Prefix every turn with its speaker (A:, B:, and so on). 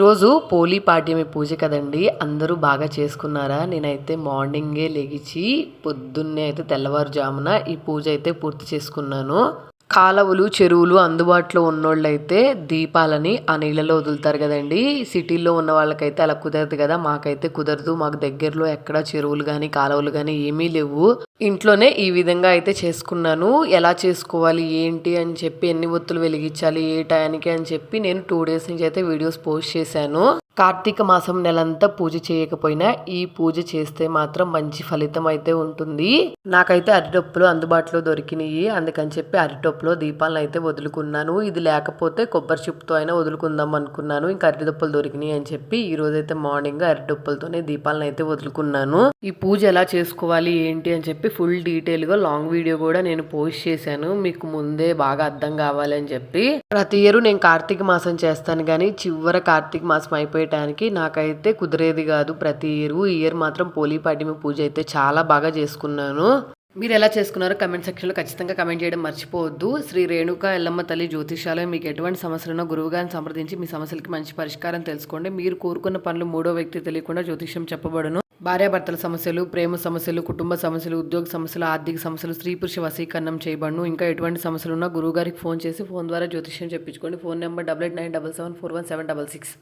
A: రోజు పోలీ పాడ్యమి పూజ కదండి అందరూ బాగా చేసుకున్నారా? నేనైతే మార్నింగే లెగిచి పొద్దున్నే అయితే తెల్లవారుజామున ఈ పూజ అయితే పూర్తి చేసుకున్నాను. కాలువలు చెరువులు అందుబాటులో ఉన్నోళ్ళైతే దీపాలని ఆ నీళ్ళలో వదులుతారు కదండి. సిటీలో ఉన్న వాళ్ళకైతే అలా కుదరదు కదా. మాకైతే కుదరదు. మాకు దగ్గరలో ఎక్కడ చెరువులు కానీ కాలువలు కానీ ఏమీ లేవు. ఇంట్లోనే ఈ విధంగా అయితే చేసుకున్నాను. ఎలా చేసుకోవాలి ఏంటి అని చెప్పి ఎన్ని ఒత్తులు వెలిగించాలి ఏ టయానికి అని చెప్పి నేను టూ డేస్ నుంచి అయితే వీడియోస్ పోస్ట్ చేశాను. కార్తీక మాసం నెలంతా పూజ చేయకపోయినా ఈ పూజ చేస్తే మాత్రం మంచి ఫలితం అయితే ఉంటుంది. నాకైతే అరిటొప్పులు అందుబాటులో దొరికినాయి. అందుకని చెప్పి అరిటొప్పులో దీపాలను అయితే వదులుకున్నాను. ఇది లేకపోతే కొబ్బరి చిప్పుతో అయినా వదులుకుందాం అనుకున్నాను. ఇంకా అరిటొప్పులు దొరికినాయి అని చెప్పి ఈ రోజైతే మార్నింగ్ అరిటొప్పులతోనే దీపాలను అయితే వదులుకున్నాను. ఈ పూజ ఎలా చేసుకోవాలి ఏంటి అని చెప్పి ఫుల్ డీటెయిల్గా లాంగ్ వీడియో కూడా నేను పోస్ట్ చేశాను. మీకు ముందే బాగా అర్థం కావాలని చెప్పి. ప్రతి ఇయర్ నేను కార్తీక మాసం చేస్తాను కానీ చివర కార్తీక మాసం చేయటానికి నాకైతే కుదిరేది కాదు. ప్రతి ఇయర్ ఈ ఇయర్ మాత్రం పోలీ పాడ్యమి పూజ అయితే చాలా బాగా చేసుకున్నాను. మీరు ఎలా చేసుకున్నారో కమెంట్ సెక్షన్లో ఖచ్చితంగా కమెంట్ చేయడం మర్చిపోవద్దు. శ్రీ రేణుక ఎల్లమ్మ తల్లి జ్యోతిషాలయం మీకు ఎటువంటి సమస్యలను గురువుగారిని సంప్రదించి మీ సమస్యలకి మంచి పరిష్కారం తెలుసుకోండి. మీరు కోరుకున్న పనులు మూడో వ్యక్తి తెలియకుండా జ్యోతిష్యం చెప్పబడును. భార్యాభర్తల సమస్యలు ప్రేమ సమస్యలు కుటుంబ సమస్యలు ఉద్యోగ సమస్యలు ఆర్థిక సమస్యలు స్త్రీ పురుష వశీకరణం చేయబడును. ఇంకా ఎటువంటి సమస్యలు ఉన్నా గురువు గారికి ఫోన్ చేసి ఫోన్ ద్వారా జ్యోతిష్యం చెప్పించుకోండి. Phone number double eight nine double seven four one seven double six.